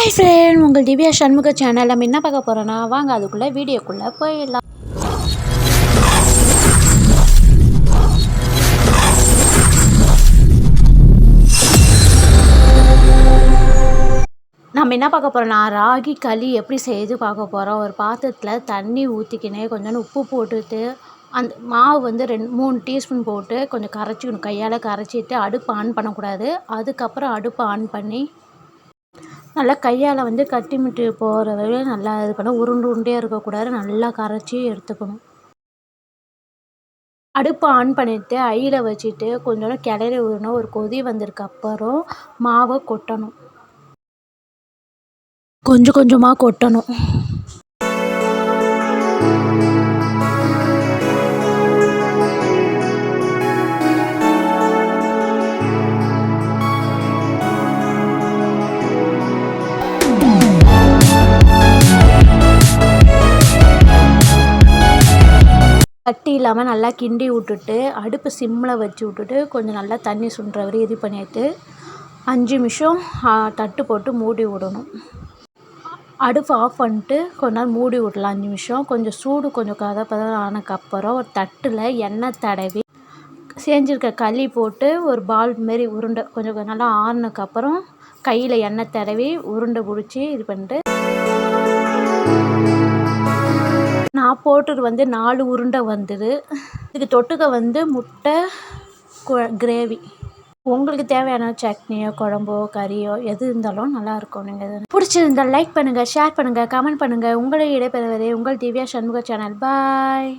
Hi friend உங்கள் Divya Shanmuga channel நம்ம என்ன பார்க்க போகிறோன்னா வாங்க அதுக்குள்ளே வீடியோக்குள்ளே போயிடலாம். நம்ம என்ன பார்க்க போகிறோன்னா ராகி களி எப்படி செய்து பார்க்க போகிறோம் ஒரு பாத்திரத்தில் தண்ணி ஊற்றிக்கினே கொஞ்சோண்டு உப்பு போட்டுட்டு அந்த மாவு வந்து ரெண்டு மூணு டீஸ்பூன் போட்டு கொஞ்சம் கரைச்சிக்கணும். கையால் கரைச்சிட்டு அடுப்பு ஆன் பண்ணக்கூடாது. அதுக்கப்புறம் அடுப்பை ஆன் பண்ணி நல்லா கையால் வந்து கட்டி மிட்டு போகிற வரையும் நல்லா இது பண்ண உருண்டு உருண்டையாக இருக்கக்கூடாது. நல்லா கரைச்சி எடுத்துக்கணும். அடுப்பை ஆன் பண்ணிவிட்டு ஐயில் வச்சுட்டு கொஞ்சோண்டு கிளறி விடணும் ஒரு கொதி வந்ததுக்கு அப்புறம் மாவை கொட்டணும். கொஞ்சம் கொஞ்சமாக கொட்டணும். கட்டி இல்லாமல் நல்லா கிண்டி விட்டுட்டு அடுப்பு சிம்மில் வச்சு விட்டுட்டு கொஞ்சம் நல்லா தண்ணி சுண்டுற வரையும் இது பண்ணிவிட்டு அஞ்சு நிமிஷம் தட்டு போட்டு மூடி விடணும். அடுப்பு ஆஃப் பண்ணிட்டு கொஞ்ச நேரம் மூடி விடலாம் அஞ்சு நிமிஷம். கொஞ்சம் சூடு கொஞ்சம் கதை பதம் ஆனதுக்கப்புறம் ஒரு தட்டில் எண்ணெய் தடவி செஞ்சுருக்க களி போட்டு ஒரு பால் மாரி உருண்டை கொஞ்சம் நல்லா ஆறுனதுக்கப்புறம் கையில் எண்ணெய் தடவி உருண்டை பிடிச்சி இது பண்ணிட்டு நான் போட்டது வந்து நாலு உருண்டை வந்தது. இதுக்கு தொட்டுக்க வந்து முட்டை கிரேவி. உங்களுக்கு தேவையான சட்னியோ குழம்போ கறியோ எது இருந்தாலும் நல்லாயிருக்கும் நீங்கள் பிடிச்சிருந்தால் லைக் பண்ணுங்கள் ஷேர் பண்ணுங்கள் கமெண்ட் பண்ணுங்கள் உங்களை இடைப்பெறுவதே உங்கள் திவ்யா சண்முக சேனல் பாய்